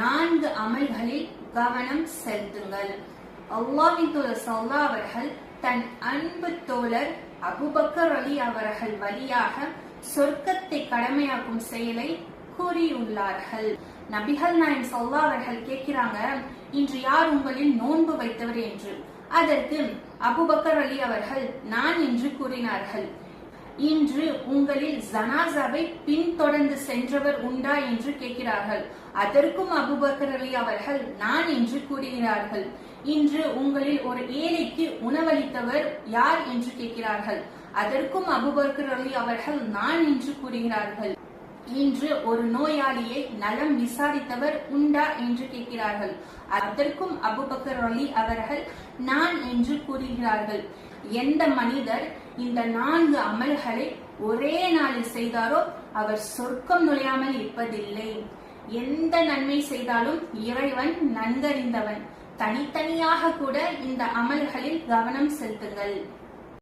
நான்கு அமல்களில் கவனம் செலுத்துங்கள். அல்லாவின் தோழர் சல்லா அவர்கள் தன் அன்பு தோழர் அபுபக்கர் அலி அவர்கள் வழியாக சொர்க்கத்தை கடமையாக்கும் செயலை கூறியுள்ளார்கள். நபிகள் நாயன் சல்லா அவர்கள் கேட்கிறாங்க இன்று யார் உங்களில் நோன்பு வைத்தவர் என்று? அதற்கு அபுபக்கர் அலி அவர்கள் நான் என்று கூறினார்கள். இன்று உங்களில் ஜனாசாவை பின்தொடர்ந்து சென்றவர் உண்டா என்று கேட்கிறார்கள். அதற்கும் அபுபக்கர் அலி அவர்கள் நான் என்று கூறுகிறார்கள். இன்று உங்களில் ஒரு ஏழைக்கு உணவளித்தவர் யார் என்று கேட்கிறார்கள். அதற்கும் அபுபக்கர் அலி அவர்கள் நான் என்று கூறுகிறார்கள். இன்று ஒரு நோயாளியை நலம் விசாரித்தவர் உண்டா என்று கேட்கிறார்கள். அதற்கும் அபுபக்கர் அலி அவர்கள் நான் என்று கூறுகிறார்கள். எந்த மனிதர் இந்த நான்கு அமல்களை ஒரே நாளில் செய்தாரோ அவர் சொர்க்கம் நுழையாமல் இருப்பதில்லை. எந்த நன்மை செய்தாலும் இறைவன் நன்கறிந்தவன். தனித்தனியாக கூட இந்த அமல்களில் கவனம் செலுத்துங்கள்.